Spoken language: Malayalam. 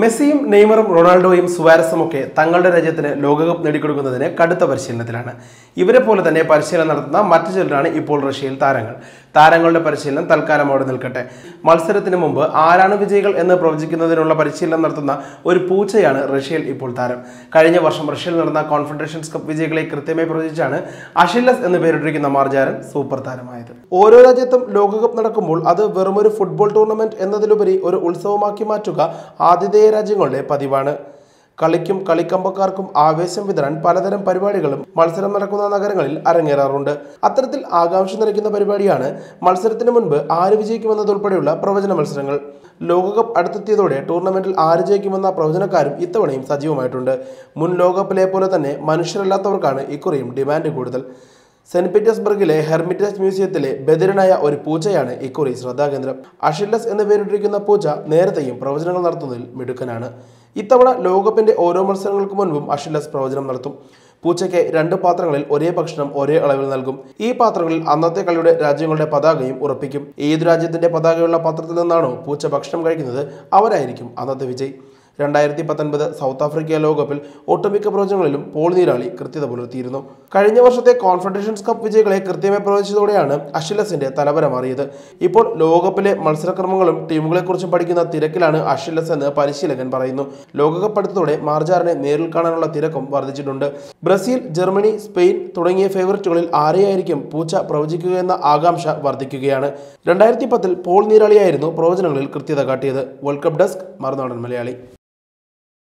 മെസ്സിയും നെയ്മറും റൊണാൾഡോയും സുവാരസും ഒക്കെ തങ്ങളുടെ രാജ്യത്തിന് ലോകകപ്പ് നേടിക്കൊടുക്കുന്നതിന് കടുത്ത പരിശീലനത്തിലാണ്. ഇവരെ പോലെ തന്നെ പരിശീലനം നടത്തുന്ന മറ്റു ചിലരാണ് ഇപ്പോൾ റഷ്യയിൽ താരങ്ങൾ. താരങ്ങളുടെ പരിശീലനം തൽക്കാലം അവിടെ നിൽക്കട്ടെ. മത്സരത്തിന് മുമ്പ് ആരാണ് വിജയികൾ എന്ന് പ്രവചിക്കുന്നതിനുള്ള പരിശീലനം നടത്തുന്ന ഒരു പൂച്ചയാണ് റഷ്യയിൽ ഇപ്പോൾ താരം. കഴിഞ്ഞ വർഷം റഷ്യയിൽ നടന്ന കോൺഫെഡറേഷൻസ് കപ്പ് വിജയികളെ കൃത്യമായി പ്രവചിച്ചാണ് അഷില്ലസ് എന്ന് പേരിട്ടിരിക്കുന്ന മാർജാരൻ സൂപ്പർ താരമായത്. ഓരോ രാജ്യത്തും ലോകകപ്പ് നടക്കുമ്പോൾ അത് വെറുമൊരു ഫുട്ബോൾ ടൂർണമെന്റ് എന്നതിലുപരി ഒരു ഉത്സവമാക്കി മാറ്റുക ആതിഥേയ രാജ്യങ്ങളുടെ പതിവാണ്. കളിക്കും കളിക്കമ്പക്കാർക്കും ആവേശം വിതരാൻ പലതരം പരിപാടികളും മത്സരം നടക്കുന്ന നഗരങ്ങളിൽ അരങ്ങേറാറുണ്ട്. അത്തരത്തിൽ ആകാംക്ഷ നിറയ്ക്കുന്ന പരിപാടിയാണ് മത്സരത്തിന് മുൻപ് ആര് വിജയിക്കുമെന്നതുൾപ്പെടെയുള്ള പ്രവചന മത്സരങ്ങൾ. ലോകകപ്പ് അടുത്തെത്തിയതോടെ ടൂർണമെന്റിൽ ആര് ജയിക്കുമെന്ന പ്രവചനക്കാരും ഇത്തവണയും സജീവമായിട്ടുണ്ട്. മുൻ ലോകകപ്പിലെ പോലെ തന്നെ മനുഷ്യരല്ലാത്തവർക്കാണ് ഇക്കുറിയും ഡിമാൻഡ് കൂടുതൽ. സെന്റ് പീറ്റേഴ്സ്ബർഗിലെ ഹെർമിറ്റേജ് മ്യൂസിയത്തിലെ ബദിരനായ ഒരു പൂച്ചയാണ് ഇക്കുറി ശ്രദ്ധാകേന്ദ്രം. അഷില്ലസ് എന്ന് പേരിട്ടിരിക്കുന്ന പൂച്ച നേരത്തെയും പ്രവചനങ്ങൾ നടത്തുന്നതിൽ മിടുക്കനാണ്. ഇത്തവണ ലോകകപ്പിന്റെ ഓരോ മത്സരങ്ങൾക്ക് മുൻപും അഷില്ലസ് പ്രവചനം നടത്തും. പൂച്ചയ്ക്ക് രണ്ട് പാത്രങ്ങളിൽ ഒരേ ഭക്ഷണം ഒരേ അളവിൽ നൽകും. ഈ പാത്രങ്ങളിൽ അന്നത്തെ കളിയുടെ രാജ്യങ്ങളുടെ പതാകയും ഉറപ്പിക്കും. ഏതു രാജ്യത്തിന്റെ പതാകയുള്ള പാത്രത്തിൽ നിന്നാണോ പൂച്ച ഭക്ഷണം കഴിക്കുന്നത് അവരായിരിക്കും അന്നത്തെ വിജയ്. രണ്ടായിരത്തി പത്തൊൻപത് സൗത്ത് ആഫ്രിക്ക ലോകകപ്പിൽ ഒട്ടുമിക്ക പ്രവചനങ്ങളിലും പോൾ നീരാളി കൃത്യത പുലർത്തിയിരുന്നു. കഴിഞ്ഞ വർഷത്തെ കോൺഫെഡറേഷൻസ് കപ്പ് വിജയികളെ കൃത്യമായി പ്രവചിച്ചതോടെയാണ് അഷിലസിന്റെ തലവര മാറിയത്. ഇപ്പോൾ ലോകകപ്പിലെ മത്സരക്രമങ്ങളും ടീമുകളെക്കുറിച്ചും പഠിക്കുന്ന തിരക്കിലാണ് അഷിലസ് എന്ന് പരിശീലകൻ പറയുന്നു. ലോകകപ്പ് അടുത്തതോടെ മാർജാറിനെ നേരിൽ കാണാനുള്ള തിരക്കും വർദ്ധിച്ചിട്ടുണ്ട്. ബ്രസീൽ ജർമ്മനി സ്പെയിൻ തുടങ്ങിയ ഫേവററ്റുകളിൽ ആരെയായിരിക്കും പൂച്ച പ്രവചിക്കുകയെന്ന ആകാംക്ഷ വർദ്ധിക്കുകയാണ്. രണ്ടായിരത്തി പത്തിൽ പോൾ നീരാളിയായിരുന്നു പ്രവചനങ്ങളിൽ കൃത്യത കാട്ടിയത്. World cup desk Marunadan Malayali.